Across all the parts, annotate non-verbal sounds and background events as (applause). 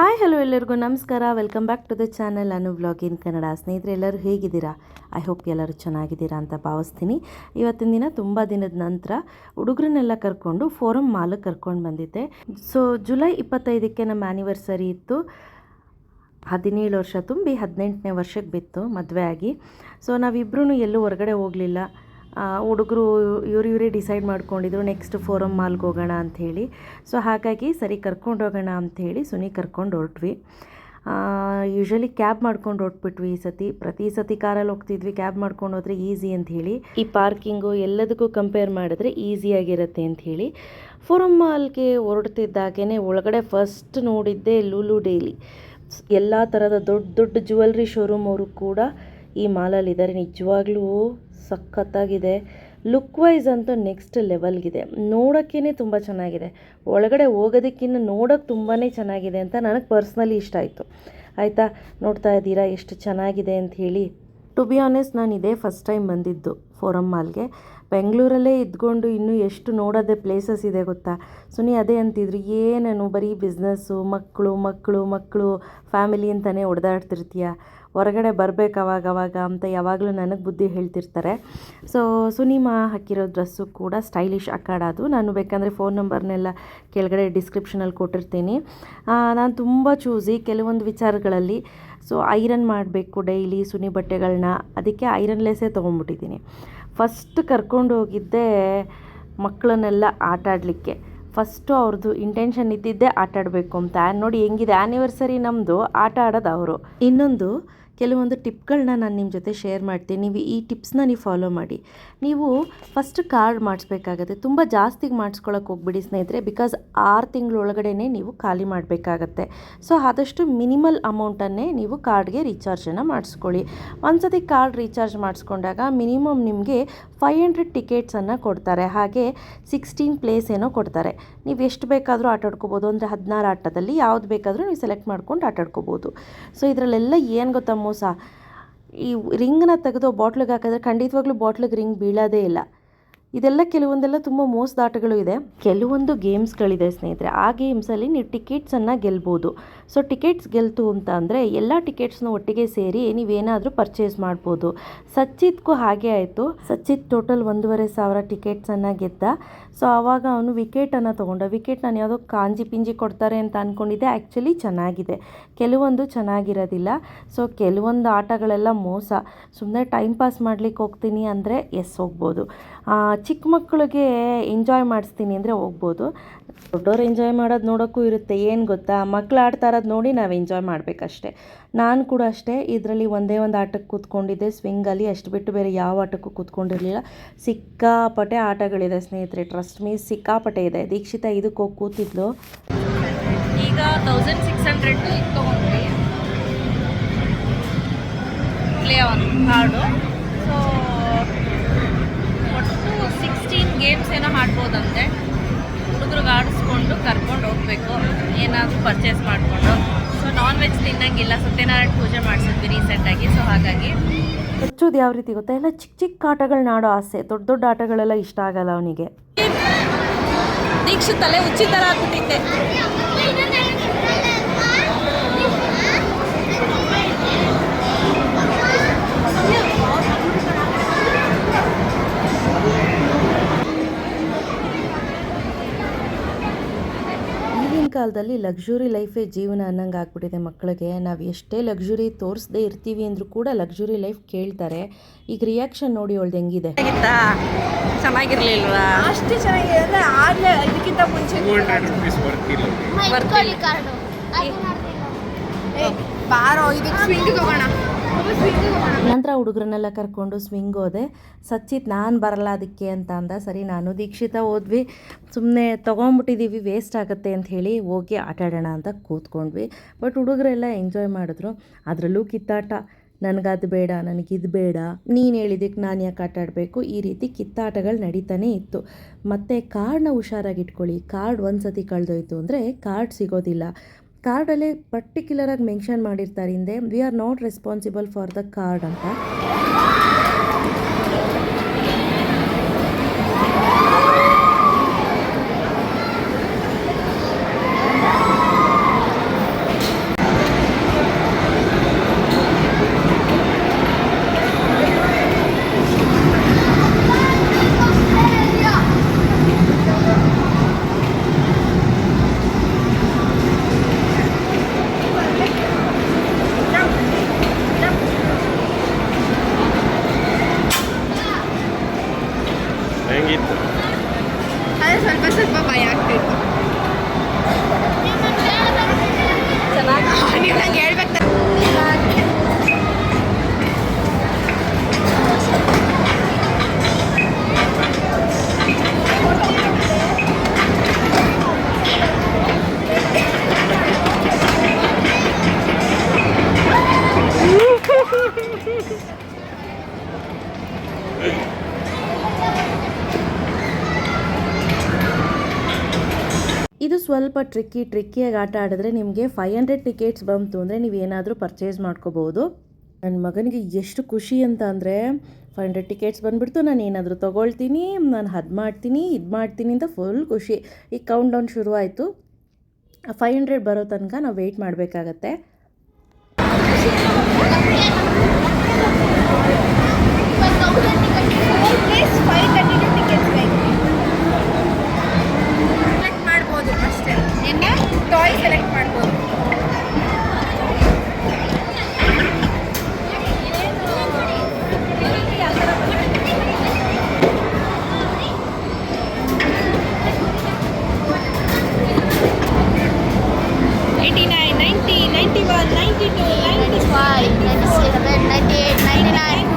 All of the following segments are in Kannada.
ಹಾಯ್, ಹಲೋ ಎಲ್ಲರಿಗೂ ನಮಸ್ಕಾರ. Welcome back to the channel Anu vlog in Kannada ಸ್ನೇಹಿತರೆ, ಎಲ್ಲರೂ ಹೇಗಿದ್ದೀರಾ? ಐ ಹೋಪ್ ಎಲ್ಲರೂ ಚೆನ್ನಾಗಿದ್ದೀರಾ ಅಂತ ಭಾವಿಸ್ತೀನಿ. ಇವತ್ತಿನ ದಿನ ತುಂಬ ದಿನದ ನಂತರ ಹುಡುಗರನ್ನೆಲ್ಲ ಕರ್ಕೊಂಡು ಫೋರಮ್ ಮಾಲಿಗೆ ಕರ್ಕೊಂಡು ಬಂದಿದ್ದೆ. ಸೊ ಜುಲೈ ಇಪ್ಪತ್ತೈದಕ್ಕೆ ನಮ್ಮ ಆ್ಯನಿವರ್ಸರಿ ಇತ್ತು. ಹದಿನೇಳು ವರ್ಷ ತುಂಬಿ ಹದಿನೆಂಟನೇ ವರ್ಷಕ್ಕೆ ಬಿತ್ತು ಮದುವೆ ಆಗಿ. ಸೊ ನಾವಿಬ್ಬರೂ ಎಲ್ಲೂ ಹೊರಗಡೆ ಹೋಗಲಿಲ್ಲ. ಹುಡುಗರು ಇವ್ರು ಇವರೇ ಡಿಸೈಡ್ ಮಾಡ್ಕೊಂಡಿದ್ರು ನೆಕ್ಸ್ಟ್ ಫೋರಮ್ ಮಾಲ್ಗೆ ಹೋಗೋಣ ಅಂಥೇಳಿ ಸೊ ಹಾಗಾಗಿ ಸರಿ ಕರ್ಕೊಂಡು ಹೋಗೋಣ ಅಂಥೇಳಿ ಸುನಿ ಕರ್ಕೊಂಡು ಹೊರಟ್ವಿ. ಯೂಶ್ವಲಿ ಕ್ಯಾಬ್ ಮಾಡ್ಕೊಂಡು ಹೊರಟ್ಬಿಟ್ವಿ ಈ ಸತಿ. ಪ್ರತಿ ಸತಿ ಕಾರಲ್ಲಿ ಹೋಗ್ತಿದ್ವಿ ಕ್ಯಾಬ್ ಮಾಡ್ಕೊಂಡು ಹೋದರೆ ಈಸಿ ಅಂತ ಹೇಳಿ. ಈ ಪಾರ್ಕಿಂಗು ಎಲ್ಲದಕ್ಕೂ ಕಂಪೇರ್ ಮಾಡಿದ್ರೆ ಈಸಿಯಾಗಿರುತ್ತೆ ಅಂತ ಹೇಳಿ. ಫೋರಮ್ ಮಾಲ್ಗೆ ಹೊರಡ್ತಿದ್ದಾಗೇ ಒಳಗಡೆ ಫಸ್ಟ್ ನೋಡಿದ್ದೆ ಲೂಲು ಡೈಲಿ. ಎಲ್ಲ ಥರದ ದೊಡ್ಡ ದೊಡ್ಡ ಜ್ಯುವೆಲ್ರಿ ಶೋರೂಮ್ ಅವರು ಕೂಡ ಈ ಮಾಲಲ್ಲಿದ್ದಾರೆ ನಿಜವಾಗ್ಲೂ ಸಖತ್ತಾಗಿದೆ. ಲುಕ್ ವೈಸ್ ಅಂತೂ ನೆಕ್ಸ್ಟ್ ಲೆವೆಲ್ಗಿದೆ ನೋಡೋಕ್ಕೇ ತುಂಬ ಚೆನ್ನಾಗಿದೆ. ಒಳಗಡೆ ಹೋಗೋದಕ್ಕಿಂತ ನೋಡೋಕ್ಕೆ ತುಂಬಾ ಚೆನ್ನಾಗಿದೆ ಅಂತ ನನಗೆ ಪರ್ಸ್ನಲಿ ಇಷ್ಟ ಆಯಿತು. ಆಯಿತಾ? ನೋಡ್ತಾ ಇದ್ದೀರಾ ಎಷ್ಟು ಚೆನ್ನಾಗಿದೆ ಅಂತ ಹೇಳಿ. ಟು ಬಿ ಆನೆಸ್ಟ್ ನಾನು ಇದೇ ಫಸ್ಟ್ ಟೈಮ್ ಬಂದಿದ್ದು ಫೋರಮ್ ಮಾಲ್ಗೆ ಬೆಂಗಳೂರಲ್ಲೇ ಇದ್ಕೊಂಡು ಇನ್ನೂ ಎಷ್ಟು ನೋಡೋದೇ ಪ್ಲೇಸಸ್ ಇದೆ ಗೊತ್ತಾ? ಸುನಿ ಅದೇ ಅಂತಿದ್ರು ಏನೇನು ಬರೀ ಬಿಸ್ನೆಸ್ಸು ಮಕ್ಕಳು ಮಕ್ಕಳು ಮಕ್ಕಳು ಫ್ಯಾಮಿಲಿ ಅಂತಲೇ ಹೊಡೆದಾಡ್ತಿರ್ತೀಯ ಹೊರಗಡೆ ಬರಬೇಕು ಅವಾಗ ಅವಾಗ ಅಂತ ಯಾವಾಗಲೂ ನನಗೆ ಬುದ್ಧಿ ಹೇಳ್ತಿರ್ತಾರೆ. ಸೊ ಸುನಿಮಾ ಹಾಕಿರೋ ಡ್ರೆಸ್ಸು ಕೂಡ ಸ್ಟೈಲಿಶ್ ಅಕಾಡದು ನಾನು ಬೇಕಂದರೆ ಫೋನ್ ನಂಬರ್ನೆಲ್ಲ ಕೆಳಗಡೆ ಡಿಸ್ಕ್ರಿಪ್ಷನಲ್ಲಿ ಕೊಟ್ಟಿರ್ತೀನಿ. ನಾನು ತುಂಬ ಚೂಸಿ ಕೆಲವೊಂದು ವಿಚಾರಗಳಲ್ಲಿ. ಸೊ ಐರನ್ ಮಾಡಬೇಕು ಡೈಲಿ ಸುನಿ ಬಟ್ಟೆಗಳನ್ನ ಅದಕ್ಕೆ ಐರನ್ಲೆಸ್ಸೇ ತೊಗೊಂಡ್ಬಿಟ್ಟಿದ್ದೀನಿ. ಫಸ್ಟ್ ಕರ್ಕೊಂಡು ಹೋಗಿದ್ದೆ ಮಕ್ಕಳನ್ನೆಲ್ಲ ಆಟ ಆಡಲಿಕ್ಕೆ ಫಸ್ಟು ಅವ್ರದ್ದು ಇಂಟೆನ್ಷನ್ ಇದ್ದಿದ್ದೇ ಆಟ ಆಡಬೇಕು ಅಂತ. ನೋಡಿ ಹೆಂಗಿದೆ ಆ್ಯನಿವರ್ಸರಿ ನಮ್ಮದು ಆಟ ಆಡೋದು ಅವರು. ಇನ್ನೊಂದು ಕೆಲವೊಂದು ಟಿಪ್ಗಳನ್ನ ನಾನು ನಿಮ್ಮ ಜೊತೆ ಶೇರ್ ಮಾಡ್ತೀನಿ ನೀವು ಈ ಟಿಪ್ಸ್ನ ನೀವು ಫಾಲೋ ಮಾಡಿ. ನೀವು ಫಸ್ಟ್ ಕಾರ್ಡ್ ಮಾಡಿಸ್ಬೇಕಾಗತ್ತೆ. ತುಂಬ ಜಾಸ್ತಿಗೆ ಮಾಡಿಸ್ಕೊಳಕ್ಕೆ ಹೋಗ್ಬಿಡಿ ಸ್ನೇಹಿತರೆ ಬಿಕಾಸ್ ಆರು ತಿಂಗಳೊಳಗಡೆ ನೀವು ಖಾಲಿ ಮಾಡಬೇಕಾಗತ್ತೆ. ಸೊ ಆದಷ್ಟು ಮಿನಿಮಲ್ ಅಮೌಂಟನ್ನೇ ನೀವು ಕಾರ್ಡ್ಗೆ ರೀಚಾರ್ಜನ್ನು ಮಾಡಿಸ್ಕೊಳ್ಳಿ. ಒಂದ್ಸತಿ ಕಾರ್ಡ್ ರೀಚಾರ್ಜ್ ಮಾಡಿಸ್ಕೊಂಡಾಗ ಮಿನಿಮಮ್ ನಿಮಗೆ ಫೈವ್ ಹಂಡ್ರೆಡ್ ಟಿಕೆಟ್ಸನ್ನು ಕೊಡ್ತಾರೆ. ಹಾಗೆ ಸಿಕ್ಸ್ಟೀನ್ ಪ್ಲೇಸ್ ಏನೋ ಕೊಡ್ತಾರೆ. ನೀವು ಎಷ್ಟು ಬೇಕಾದರೂ ಆಟಾಡ್ಕೋಬೋದು ಅಂದರೆ ಹದಿನಾರು ಆಟದಲ್ಲಿ ಯಾವ್ದು ಬೇಕಾದರೂ ನೀವು ಸೆಲೆಕ್ಟ್ ಮಾಡ್ಕೊಂಡು ಆಟಾಡ್ಕೋಬೋದು ಸೊ ಇದರಲ್ಲೆಲ್ಲ ಏನು ಗೊತ್ತಾ ಮೋಸ? ಈ ರಿಂಗ್ನ ತೆಗೆದು ಬಾಟ್ಲಿಗೆ ಹಾಕಿದ್ರೆ ಖಂಡಿತವಾಗ್ಲೂ ಬಾಟ್ಲಿಗೆ ರಿಂಗ್ ಬೀಳೋದೇ ಇಲ್ಲ. ಇದೆಲ್ಲ ಕೆಲವೊಂದೆಲ್ಲ ತುಂಬ ಮೋಸದ ಆಟಗಳು ಇದೆ. ಕೆಲವೊಂದು ಗೇಮ್ಸ್ಗಳಿದೆ ಸ್ನೇಹಿತರೆ, ಆ ಗೇಮ್ಸಲ್ಲಿ ನೀವು ಟಿಕೆಟ್ಸನ್ನು ಗೆಲ್ಬೋದು. ಸೊ, ಟಿಕೆಟ್ಸ್ ಗೆಲ್ತು ಅಂತ ಅಂದರೆ ಎಲ್ಲ ಟಿಕೆಟ್ಸ್ನ ಒಟ್ಟಿಗೆ ಸೇರಿ ನೀವೇನಾದರೂ ಪರ್ಚೇಸ್ ಮಾಡ್ಬೋದು. ಸಚ್ಚಿತ್ಗೂ ಹಾಗೆ ಆಯಿತು. ಸಚ್ಚಿತ್ ಟೋಟಲ್ ಒಂದೂವರೆ ಸಾವಿರ ಟಿಕೆಟ್ಸನ್ನು ಗೆದ್ದ. ಸೊ, ಆವಾಗ ಅವನು ವಿಕೆಟನ್ನು ತೊಗೊಂಡ. ವಿಕೆಟ್ ನಾನು ಯಾವುದೋ ಕಾಂಜಿ ಪಿಂಜಿ ಕೊಡ್ತಾರೆ ಅಂತ ಅಂದ್ಕೊಂಡಿದ್ದೆ ಆ್ಯಕ್ಚುಲಿ ಚೆನ್ನಾಗಿದೆ. ಕೆಲವೊಂದು ಚೆನ್ನಾಗಿರೋದಿಲ್ಲ. ಸೊ, ಕೆಲವೊಂದು ಆಟಗಳೆಲ್ಲ ಮೋಸ. ಸುಮ್ಮನೆ ಟೈಮ್ ಪಾಸ್ ಮಾಡ್ಲಿಕ್ಕೆ ಹೋಗ್ತೀನಿ ಅಂದರೆ ಎಸ್ ಹೋಗ್ಬೋದು. ಚಿಕ್ಕ ಮಕ್ಕಳಿಗೆ ಎಂಜಾಯ್ ಮಾಡಿಸ್ತೀನಿ ಅಂದರೆ ಹೋಗ್ಬೋದು. ದೊಡ್ಡವ್ರು ಎಂಜಾಯ್ ಮಾಡೋದು ನೋಡೋಕ್ಕೂ ಇರುತ್ತೆ, ಏನು ಗೊತ್ತಾ? ಮಕ್ಳು ಆಡ್ತಾ ಇರೋದು ನೋಡಿ ನಾವು ಎಂಜಾಯ್ ಮಾಡಬೇಕಷ್ಟೆ. ನಾನು ಕೂಡ ಅಷ್ಟೇ, ಇದರಲ್ಲಿ ಒಂದೇ ಒಂದು ಆಟಕ್ಕೆ ಕೂತ್ಕೊಂಡಿದ್ದೆ. ಸ್ವಿಂಗಲ್ಲಿ ಅಷ್ಟು ಬಿಟ್ಟು ಬೇರೆ ಯಾವ ಆಟಕ್ಕೂ ಕೂತ್ಕೊಂಡಿರಲಿಲ್ಲ. ಸಿಕ್ಕಾಪಟ್ಟೆ ಆಟಗಳಿದೆ ಸ್ನೇಹಿತರೆ ಟ್ರಸ್ಟ್ ಮೀ ಸಿಕ್ಕಾಪಟ್ಟೆ ಇದೆ. ದೀಕ್ಷಿತ ಇದಕ್ಕೆ ಹೋಗಿ ಕೂತಿದ್ಲು. ಈಗ thousand six hundred play on card ಏನಾದರೂ ಪರ್ಚೇಸ್ ಮಾಡಿಕೊಂಡು. ಸೊ ನಾನ್ ವೆಜ್ ತಿನ್ನಂಗಿಲ್ಲ ಸತ್ಯನಾರಾಯಣ ಪೂಜೆ ಮಾಡಿಸಿದ್ವಿ ರೀಸೆಂಟಾಗಿ ಸೊ ಹಾಗಾಗಿ ಹಚ್ಚೋದು ಯಾವ ರೀತಿ ಗೊತ್ತಾ? ಎಲ್ಲ ಚಿಕ್ಕ ಚಿಕ್ಕ ಆಟಗಳನ್ನ ಆಡೋ ಆಸೆ. ದೊಡ್ಡ ದೊಡ್ಡ ಆಟಗಳೆಲ್ಲ ಇಷ್ಟ ಆಗಲ್ಲ ಅವನಿಗೆ. ದೀಕ್ಷಿತ ತಲೆ ಉಚ್ಚಿ ಥರ ಕಾಲದಲ್ಲಿ ಲಕ್ಸುರಿ ಲೈಫೇ ಜೀವನ ಅನ್ನಂಗೆ ಆಗ್ಬಿಟ್ಟಿದೆ ಮಕ್ಕಳಿಗೆ. ನಾವು ಎಷ್ಟೇ ಲಕ್ಸುರಿ ತೋರಿಸದೇ ಇರ್ತೀವಿ ಅಂದರೂ ಕೂಡ ಲಕ್ಸುರಿ ಲೈಫ್ ಕೇಳ್ತಾರೆ. ಈಗ ರಿಯಾಕ್ಷನ್ ನೋಡಿ ಅವಳ್ದು ಹೆಂಗಿದೆ? ಚೆನ್ನಾಗಿರ್ಲಿಲ್ವಾ? ಅಷ್ಟು ಚೆನ್ನಾಗಿದೆ. ಅಂದ್ರೆ ಆಗ್ಲೇ ಇದಕ್ಕಿಂತ ಮುಂಚೆ ಬರ್ತಿಲ್ಲ ಬಾರೋ ಇದಕ್ಕೆ ಸ್ವಿಂಗ್ ತಗೋಣ ಸ್ವಿಂಗ್ ಹೋಗೋಣ. ನಂತರ ಹುಡುಗರನ್ನೆಲ್ಲ ಕರ್ಕೊಂಡು ಸ್ವಿಂಗ್ ಹೋದೆ. ಸಚ್ಚಿತ್, ನಾನು ಬರಲ್ಲ ಅದಕ್ಕೆ ಅಂತ ಅಂದ. ಸರಿ, ನಾನು ದೀಕ್ಷಿತ ಹೋದ್ವಿ. ಸುಮ್ಮನೆ ತೊಗೊಂಬಿಟ್ಟಿದ್ದೀವಿ ವೇಸ್ಟ್ ಆಗುತ್ತೆ ಅಂತ ಹೇಳಿ ಹೋಗಿ ಆಟಾಡೋಣ ಅಂತ ಕೂತ್ಕೊಂಡ್ವಿ. ಬಟ್ ಹುಡುಗರೆಲ್ಲ ಎಂಜಾಯ್ ಮಾಡಿದ್ರು. ಅದರಲ್ಲೂ ಕಿತ್ತಾಟ. ನನಗದು ಬೇಡ, ನನಗಿದು ಬೇಡ. ನೀನು ಹೇಳಿದ್ದಕ್ಕೆ ನಾನು ಯಾಕೆ ಆಟಾಡಬೇಕು ಈ ರೀತಿ ಕಿತ್ತಾಟಗಳು ನಡೀತಾನೆ ಇತ್ತು. ಮತ್ತು ಕಾರ್ಡ್ನ ಹುಷಾರಾಗಿ ಇಟ್ಕೊಳ್ಳಿ. ಕಾರ್ಡ್ ಒಂದು ಸತಿ ಕಳೆದೋಯ್ತು ಅಂದರೆ ಕಾರ್ಡ್ ಸಿಗೋದಿಲ್ಲ. ಕಾರ್ಡಲ್ಲಿ ಪರ್ಟಿಕ್ಯುಲರಾಗಿ ಮೆನ್ಷನ್ ಮಾಡಿರ್ತಾರೆ ಹಿಂದೆ we are not responsible for the card ಅಂತ. ಇದು ಸ್ವಲ್ಪ ಟ್ರಿಕ್ಕಿ ಟ್ರಿಕ್ಕಿಯಾಗಿ ಆಟ ಆಡಿದ್ರೆ ನಿಮಗೆ ಫೈವ್ ಹಂಡ್ರೆಡ್ ಟಿಕೆಟ್ಸ್ ಬಂತು ಅಂದರೆ ನೀವು ಏನಾದರೂ ಪರ್ಚೇಸ್ ಮಾಡ್ಕೋಬೋದು. ನನ್ನ ಮಗನಿಗೆ ಎಷ್ಟು ಖುಷಿ ಅಂತ ಅಂದರೆ ಫೈವ್ ಹಂಡ್ರೆಡ್ ಟಿಕೆಟ್ಸ್ ಬಂದುಬಿಡ್ತು, ನಾನು ಏನಾದರೂ ತೊಗೊಳ್ತೀನಿ, ನಾನು ಅದು ಮಾಡ್ತೀನಿ, ಇದು ಮಾಡ್ತೀನಿ ಅಂತ ಫುಲ್ ಖುಷಿ. ಈಗ ಕೌಂಟ್ ಡೌನ್ ಶುರುವಾಯಿತು ಫೈವ್ ಹಂಡ್ರೆಡ್ ಬರೋ ತನಕ ನಾವು ವೆಯ್ಟ್ ಮಾಡಬೇಕಾಗತ್ತೆ. ಟಾಯ್ ಸೆಲೆಕ್ಟ್ ಮಾಡ್ಬೋದು eighty nine ninety ninety one ninety two ninety five ninety seven ninety eight ninety nine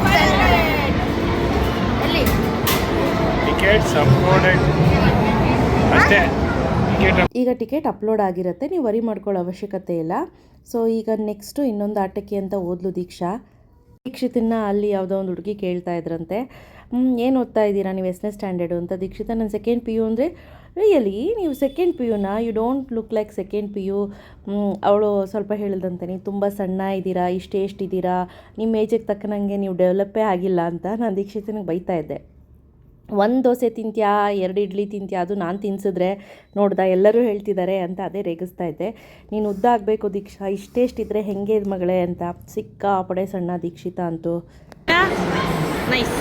ಎಲ್ಲಿ ಟಿಕೆಟ್ಸ್ ಅಪ್ಲೋಡೆಡ್ ಅಷ್ಟೇ ಟಿಕೆಟ್ ಈಗ ಟಿಕೆಟ್ ಅಪ್ಲೋಡ್ ಆಗಿರುತ್ತೆ, ನೀವು ವರಿ ಮಾಡ್ಕೊಳ್ಳೋ ಅವಶ್ಯಕತೆ ಇಲ್ಲ. ಸೊ ಈಗ ನೆಕ್ಸ್ಟು ಇನ್ನೊಂದು ಆಟಕ್ಕೆ ಅಂತ ಓದ್ಲು ದೀಕ್ಷಾ. ದೀಕ್ಷಿತನ್ನ ಅಲ್ಲಿ ಯಾವುದೋ ಒಂದು ಹುಡುಗಿ ಕೇಳ್ತಾ ಇದ್ರಂತೆ. ಏನು ಓದ್ತಾ ಇದ್ದೀರಾ ನೀವು ಎಸ್ನೇ ಸ್ಟ್ಯಾಂಡರ್ಡು ಅಂತ ದೀಕ್ಷಿತ ನನ್ನ ಸೆಕೆಂಡ್ ಪಿ ಯು ಅಂದರೆ ರಿಯಲಿ ನೀವು second P ಯುನ you don't look like second P U ಅವಳು ಸ್ವಲ್ಪ ಹೇಳಿದಂತೆ, ನೀವು ತುಂಬ ಸಣ್ಣ ಇದ್ದೀರಾ, ಇಷ್ಟು ಎಷ್ಟಿದ್ದೀರಾ ನಿಮ್ಮ ಏಜಿಗೆ ತಕ್ಕನಂಗೆ ನೀವು ಡೆವಲಪ್ಪೇ ಆಗಿಲ್ಲ ಅಂತ ನಾನು ದೀಕ್ಷಿತನಿಗೆ ಬೈತಾ ಇದ್ದೆ. ಒಂದು ದೋಸೆ ತಿಂತ್ಯಾ, ಎರಡು ಇಡ್ಲಿ ತಿಂತ್ಯಾ, ಅದು ನಾನು ತಿನ್ಸಿದ್ರೆ ನೋಡ್ದ ಎಲ್ಲರೂ ಹೇಳ್ತಿದ್ದಾರೆ ಅಂತ ಅದೇ ರೇಗಿಸ್ತಾ ಇದ್ದೆ. ನೀನು ಉದ್ದ ಆಗಬೇಕು ದೀಕ್ಷಾ ಇಷ್ಟೆಷ್ಟಿದ್ರೆ ಹೆಂಗೆ ಮಗಳೇ ಅಂತ. ಸಿಕ್ಕಾಪಡೆ ಸಣ್ಣ ದೀಕ್ಷಿತ ಅಂತೂ. ನೈಸ್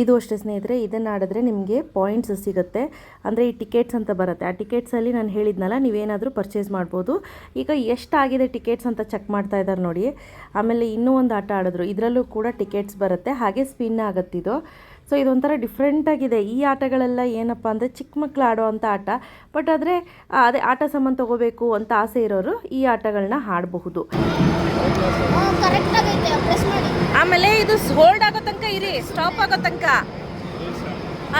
ಇದು ಅಷ್ಟೇ ಸ್ನೇಹಿತರೆ, ಇದನ್ನು ಆಡಿದ್ರೆ ನಿಮಗೆ ಪಾಯಿಂಟ್ಸ್ ಸಿಗುತ್ತೆ. ಅಂದರೆ ಈ ಟಿಕೆಟ್ಸ್ ಅಂತ ಬರುತ್ತೆ. ಆ ಟಿಕೆಟ್ಸಲ್ಲಿ ನಾನು ಹೇಳಿದ್ನಲ್ಲ, ನೀವೇನಾದರೂ ಪರ್ಚೇಸ್ ಮಾಡ್ಬೋದು. ಈಗ ಎಷ್ಟಾಗಿದೆ ಟಿಕೆಟ್ಸ್ ಅಂತ ಚೆಕ್ ಮಾಡ್ತಾ ಇದ್ದಾರೆ ನೋಡಿ. ಆಮೇಲೆ ಇನ್ನೂ ಒಂದು ಆಟ ಆಡಿದ್ರು. ಇದರಲ್ಲೂ ಕೂಡ ಟಿಕೆಟ್ಸ್ ಬರುತ್ತೆ. ಹಾಗೆ ಸ್ಪಿನ್ ಆಗುತ್ತಿದು ಸೊ ಇದೊಂಥರ ಡಿಫ್ರೆಂಟಾಗಿದೆ ಈ ಆಟಗಳೆಲ್ಲ ಏನಪ್ಪ ಅಂದರೆ ಚಿಕ್ಕ ಮಕ್ಕಳು ಆಡೋ ಅಂಥ ಆಟ. ಬಟ್ ಆದರೆ ಅದೇ ಆಟ ಸಾಮಾನು ತೊಗೋಬೇಕು ಅಂತ ಆಸೆ ಇರೋರು ಈ ಆಟಗಳನ್ನ ಆಡಬಹುದು. ಆಮೇಲೆ ಇದು ಹೋಲ್ಡ್ ಆಗೋ ತನಕ ಇರಿ. ಸ್ಟಾಪ್ ಆಗೋ ತನಕ.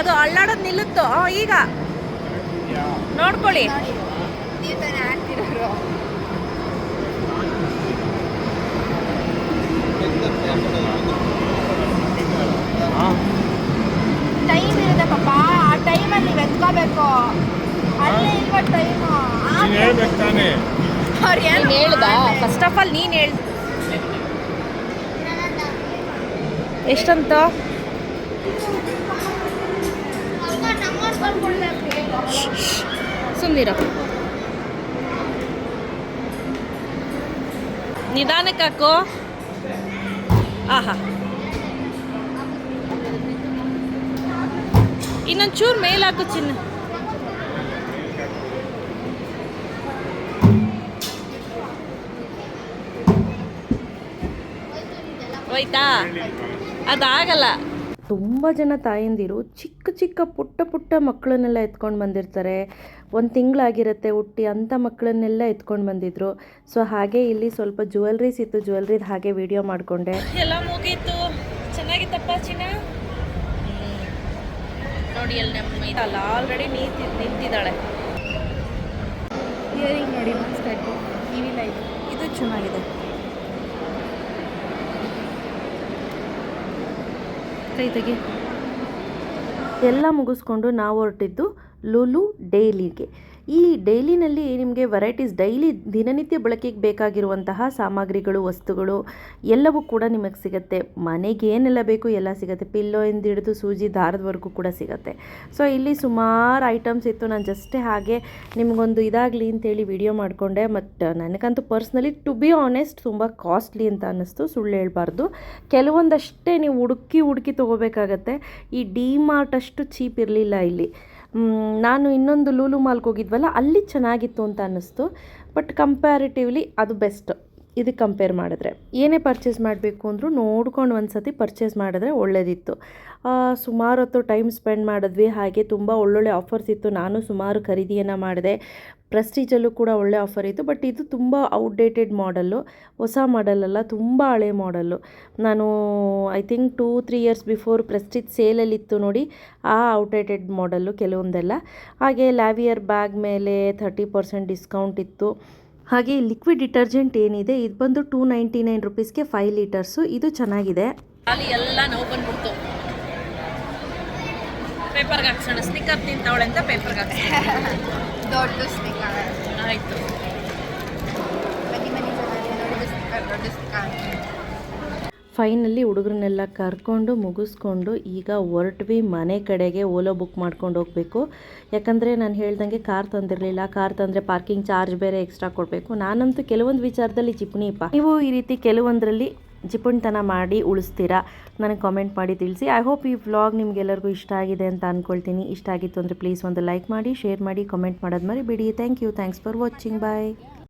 ಅದು ಅಳ್ಳಾಡೋದು ನಿಲ್ಲುತ್ತೋ? ಈಗ. ನೋಡ್ಕೊಳ್ಳಿ ನೋಡಿ ನೀವು ತಾನೇ ಆಡ್ತಿರೋರು ಟೈಮ್ ಇರುತ್ತೆ ಪಾಪ ಆ ಟೈಮಲ್ಲಿ ನೀವು ಎತ್ಕೋಬೇಕು ಅಲ್ಲೇ ಇಲ್ವ ಟೈಮು ನೀನು ಹೇಳ್ಬೇಕು ತಾನೇ ಅವ್ರು ಏನು ಹೇಳ್ದ ಫಸ್ಟ್ ಆಫ್ ಆಲ್ ನೀನು ಹೇಳ್ ಎಷ್ಟಂತ? ಸುಂದಿರ. ನಿಧಾನಕ್ಕೆ ಹಾಕೋ. ಆಹಾ. ಇನ್ನೊಂದು ಚೂರು ಮೇಲಾಕು ಚಿನ್ನ. ಹೋಯ್ತಾ? ಅದಾಗಲ್ಲ. ತುಂಬ ಜನ ತಾಯಂದಿರು ಚಿಕ್ಕ ಚಿಕ್ಕ ಪುಟ್ಟ ಪುಟ್ಟ ಮಕ್ಕಳನ್ನೆಲ್ಲ ಎತ್ಕೊಂಡು ಬಂದಿರ್ತಾರೆ. ಒಂದು ತಿಂಗಳಾಗಿರುತ್ತೆ ಹುಟ್ಟಿ ಅಂಥ ಮಕ್ಕಳನ್ನೆಲ್ಲ ಎತ್ಕೊಂಡು ಬಂದಿದ್ರು. ಸೊ ಹಾಗೆ ಇಲ್ಲಿ ಸ್ವಲ್ಪ ಜುವೆಲ್ರೀಸ್ ಇತ್ತು. ಜುವೆಲ್ರಿದು ಹಾಗೆ ವಿಡಿಯೋ ಮಾಡಿಕೊಂಡೆ. ಎಲ್ಲ ಮುಗೀತು. ಚೆನ್ನಾಗಿತ್ತಪ್ಪ ಚಿನ್ನ? ನೋಡಿ ಅಲ್ಲಿ ನಮ್ಮ ಇದಲ್ಲ ಆಲ್ರೆಡಿ ನೀತಿ ನಿಂತಿದ್ದಾಳೆ. ಇಯರಿಂಗ್ ನೋಡಿ ಮಸ್ತ್ ಟಿವಿ ಲೈಟ್ ಇದು ಚೆನ್ನಾಗಿದೆ. ಕೈ ತೆಗೆ ಎಲ್ಲ ಮುಗಿಸ್ಕೊಂಡು ನಾವು ಹೊರಟಿದ್ದು ಲೂಲು ಡೈಲಿಗೆ. ಈ ಡೈಲಿನಲ್ಲಿ ನಿಮಗೆ ವೆರೈಟೀಸ್ ಡೈಲಿ ದಿನನಿತ್ಯ ಬಳಕೆಗೆ ಬೇಕಾಗಿರುವಂತಹ ಸಾಮಗ್ರಿಗಳು, ವಸ್ತುಗಳು ಎಲ್ಲವೂ ಕೂಡ ನಿಮಗೆ ಸಿಗುತ್ತೆ. ಮನೆಗೆ ಏನೆಲ್ಲ ಬೇಕು ಎಲ್ಲ ಸಿಗುತ್ತೆ. ಪಿಲ್ಲೋಯಿಂದ ಹಿಡಿದು ಸೂಜಿ ದಾರದವರೆಗೂ ಕೂಡ ಸಿಗುತ್ತೆ. ಸೊ ಇಲ್ಲಿ ಸುಮಾರು ಐಟಮ್ಸ್ ಇತ್ತು. ನಾನು ಜಸ್ಟೇ ಹಾಗೆ ನಿಮಗೊಂದು ಇದಾಗಲಿ ಅಂತೇಳಿ ವಿಡಿಯೋ ಮಾಡಿಕೊಂಡೆ. ಮತ್ತು ನನಗಂತೂ ಪರ್ಸ್ನಲಿ ಟು ಬಿ ಆನೆಸ್ಟ್ ತುಂಬ ಕಾಸ್ಟ್ಲಿ ಅಂತ ಅನ್ನಿಸ್ತು. ಸುಳ್ಳು ಹೇಳಬಾರ್ದು. ಕೆಲವೊಂದಷ್ಟೇ ನೀವು ಹುಡುಕಿ ಹುಡುಕಿ ತೊಗೋಬೇಕಾಗತ್ತೆ. ಈ ಡಿ ಮಾರ್ಟ್ ಅಷ್ಟು ಚೀಪ್ ಇರಲಿಲ್ಲ ಇಲ್ಲಿ. ನಾನು ಇನ್ನೊಂದು ಲೂಲು ಮಾಲ್ಗೆ ಹೋಗಿದ್ವಲ್ಲ ಅಲ್ಲಿ ಚೆನ್ನಾಗಿತ್ತು ಅಂತ ಅನ್ನಿಸ್ತು. ಬಟ್ ಕಂಪ್ಯಾರಿಟಿವ್ಲಿ ಅದು ಬೆಸ್ಟ್ ಇದಕ್ಕೆ ಕಂಪೇರ್ ಮಾಡಿದ್ರೆ. ಏನೇ ಪರ್ಚೇಸ್ ಮಾಡಬೇಕು ಅಂದರೂ ನೋಡ್ಕೊಂಡು ಒಂದು ಸತಿ ಪರ್ಚೇಸ್ ಮಾಡಿದ್ರೆ ಒಳ್ಳೆಯದಿತ್ತು ಸುಮಾರು ಹೊತ್ತು ಟೈಮ್ ಸ್ಪೆಂಡ್ ಮಾಡಿದ್ವಿ. ಹಾಗೆ ತುಂಬ ಒಳ್ಳೊಳ್ಳೆ ಆಫರ್ಸ್ ಇತ್ತು. ನಾನು ಸುಮಾರು ಖರೀದಿಯನ್ನು ಮಾಡಿದೆ. ಪ್ರೆಸ್ಟೀಜಲ್ಲೂ ಕೂಡ ಒಳ್ಳೆ ಆಫರ್ ಇತ್ತು. ಬಟ್ ಇದು ತುಂಬ ಔಟ್ಡೇಟೆಡ್ ಮಾಡಲ್ಲು ಹೊಸ ಮಾಡಲಲ್ಲ ತುಂಬ ಹಳೆ ಮಾಡಲ್ಲು ನಾನು I think two three years before Prestige ಸೇಲಲ್ಲಿತ್ತು ನೋಡಿ, ಆ ಔಟ್ಡೇಟೆಡ್ ಮಾಡಲ್ಲು ಕೆಲವೊಂದೆಲ್ಲ. ಹಾಗೆ ಲ್ಯಾವಿಯರ್ ಬ್ಯಾಗ್ ಮೇಲೆ ಥರ್ಟಿ ಪರ್ಸೆಂಟ್ ಡಿಸ್ಕೌಂಟ್ ಇತ್ತು. ಹಾಗೆ ಲಿಕ್ವಿಡ್ ಡಿಟರ್ಜೆಂಟ್ ಏನಿದೆ ಇದು ಬಂದು ಟೂ ನೈಂಟಿ ನೈನ್ ರುಪೀಸ್ಗೆ ಫೈವ್ ಲೀಟರ್ಸು ಇದು ಚೆನ್ನಾಗಿದೆ. ಖಾಲಿ ಎಲ್ಲ ನೋವು ಬಂದ್ಬಿಡ್ತು. ಪೇಪರ್ಗೆ ಹಾಕ್ಸೋಣ. ಸ್ನಿಕ್ಕರ್ ತಿಂತಾವಳೆ ಅಂತ ಪೇಪರ್ಗೆ ಹಾಕ್ಸೋಣ. (laughs) ದೊಡ್ಡ ಸ್ನಿಕ್ಕರ್ ಆಯಿತು. ಬನ್ನಿ ಬನ್ನಿ ಚೆನ್ನಾಗಿದೆ ದೊಡ್ಡ ಸ್ನಿಕ್ಕರ್ ದೊಡ್ಡ ಫೈನಲಿ ಹುಡುಗರನ್ನೆಲ್ಲ ಕರ್ಕೊಂಡು ಮುಗಿಸ್ಕೊಂಡು ಈಗ ಹೊರಟ್ವಿ ಮನೆ ಕಡೆಗೆ ಓಲೋ ಬುಕ್ ಮಾಡ್ಕೊಂಡು ಹೋಗಬೇಕು. ಯಾಕಂದರೆ ನಾನು ಹೇಳ್ದಂಗೆ ಕಾರ್ ತಂದಿರಲಿಲ್ಲ, ಕಾರ್ ತಂದರೆ ಪಾರ್ಕಿಂಗ್ ಚಾರ್ಜ್ ಬೇರೆ ಎಕ್ಸ್ಟ್ರಾ ಕೊಡಬೇಕು. ನಾನಂತೂ ಕೆಲವೊಂದು ವಿಚಾರದಲ್ಲಿ ಜಿಪುಣಿಪ್ಪ ನೀವು ಈ ರೀತಿ ಕೆಲವೊಂದರಲ್ಲಿ ಜಿಪುಣ್ತನ ಮಾಡಿ ಉಳಿಸ್ತೀರಾ? ನನಗೆ ಕಾಮೆಂಟ್ ಮಾಡಿ ತಿಳಿಸಿ. ಐ ಹೋಪ್ ಈ ವ್ಲಾಗ್ ನಿಮಗೆಲ್ಲರಿಗೂ ಇಷ್ಟ ಆಗಿದೆ ಅಂತ ಅಂದ್ಕೊಳ್ತೀನಿ ಇಷ್ಟ ಆಗಿತ್ತು ಅಂದರೆ ಪ್ಲೀಸ್ ಒಂದು ಲೈಕ್ ಮಾಡಿ ಶೇರ್ ಮಾಡಿ ಕಾಮೆಂಟ್ ಮಾಡೋದು ಮರಿಬೇಡಿ. Thank you thanks for watching bye